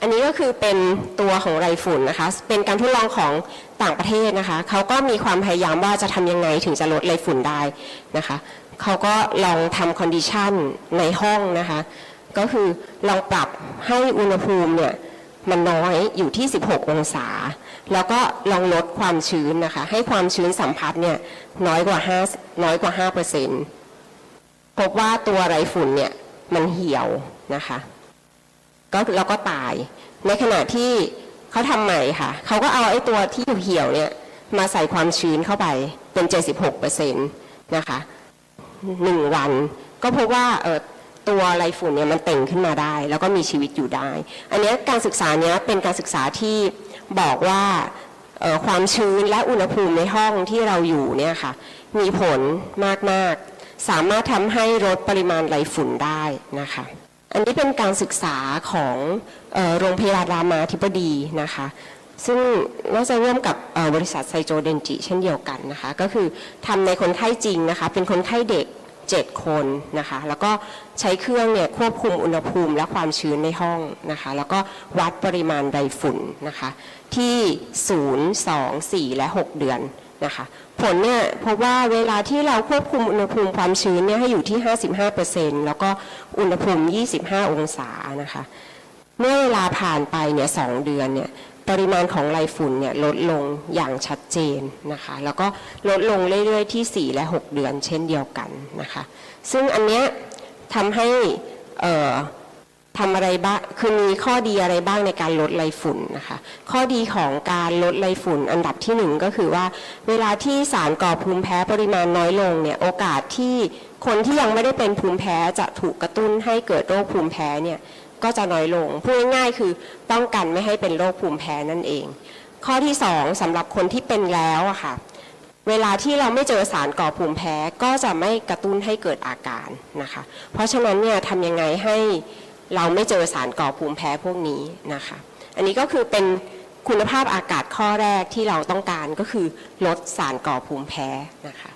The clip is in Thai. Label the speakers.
Speaker 1: อันนี้ก็คือเป็นตัวของไรฝุ่นนะคะ เป็นการทดลองของต่างประเทศนะคะ เขาก็มีความพยายามว่าจะทำยังไงถึงจะลดไรฝุ่นได้นะคะ เขาก็ลองทำคอนดิชันในห้องนะคะ ก็คือลองปรับให้อุณหภูมิเนี่ยมันน้อยอยู่ที่ 16 องศา แล้วก็ลองลดความชื้นนะคะ ให้ความชื้นสัมผัสเนี่ยน้อยกว่า5น้อยกว่า5เปอร์เซ็นต์พบว่าตัวไรฝุ่นเนี่ยมันเหี่ยวนะคะ ก็แล้วก็ตาย ในขณะที่เขาทำใหม่ค่ะ เขาก็เอาไอ้ตัวที่เหี่ยวๆเนี่ยมาใส่ความชื้นเข้าไปเป็น 76เปอร์เซ็นต์นะคะหนึ่งวัน ก็พบว่าเออตัวไรฝุ่นเนี่ยมันเต่งขึ้นมาได้ แล้วก็มีชีวิตอยู่ได้ อันนี้การศึกษาเนี้ยเป็นการศึกษาที่บอกว่าออความชื้นและอุณหภูมิในห้องที่เราอยู่เนี่ยค่ะมีผลมาก ๆ สามารถทำให้ลดปริมาณไรฝุ่นได้นะคะ อันนี้เป็นการศึกษาของโรงพยาบาลรามาธิบดีนะคะ ซึ่งน่าจะร่วมกับบริษัทไซโจเดนจิเช่นเดียวกันนะคะ ก็คือทำในคนไข้จริงนะคะ เป็นคนไข้เด็ก 7 คนนะคะ แล้วก็ใช้เครื่องเนี่ยควบคุมอุณหภูมิและความชื้นในห้องนะคะ แล้วก็วัดปริมาณไรฝุ่นนะคะ ที่ 0 2 4 และ 6 เดือน นะคะผลเนี่ยพบว่าเวลาที่เราควบคุมอุณหภูมิความชื้นเนี่ยให้อยู่ที่ 55%แล้วก็อุณหภูมิ 25 องศานะคะเมื่อเวลาผ่านไปเนี่ยสองเดือนเนี่ยปริมาณของไรฝุ่นเนี่ยลดลงอย่างชัดเจนนะคะแล้วก็ลดลงเรื่อยๆที่ 4 และ 6 เดือนเช่นเดียวกันนะคะซึ่งอันเนี้ยทำให้ ทำอะไรบ้าง คือมีข้อดีอะไรบ้างในการลดไรฝุ่นนะคะ ข้อดีของการลดไรฝุ่นอันดับที่หนึ่งก็คือว่า เวลาที่สารก่อภูมิแพ้ปริมาณน้อยลงเนี่ย โอกาสที่คนที่ยังไม่ได้เป็นภูมิแพ้จะถูกกระตุ้นให้เกิดโรคภูมิแพ้เนี่ยก็จะน้อยลง พูดง่ายๆคือป้องกันไม่ให้เป็นโรคภูมิแพ้นั่นเอง ข้อที่สองสำหรับคนที่เป็นแล้วอะค่ะ เวลาที่เราไม่เจอสารก่อภูมิแพ้ก็จะไม่กระตุ้นให้เกิดอาการนะคะ เพราะฉะนั้นเนี่ยทำยังไงให้ เราไม่เจอสารก่อภูมิแพ้พวกนี้นะคะ อันนี้ก็คือเป็นคุณภาพอากาศข้อแรกที่เราต้องการก็คือลดสารก่อภูมิแพ้นะคะ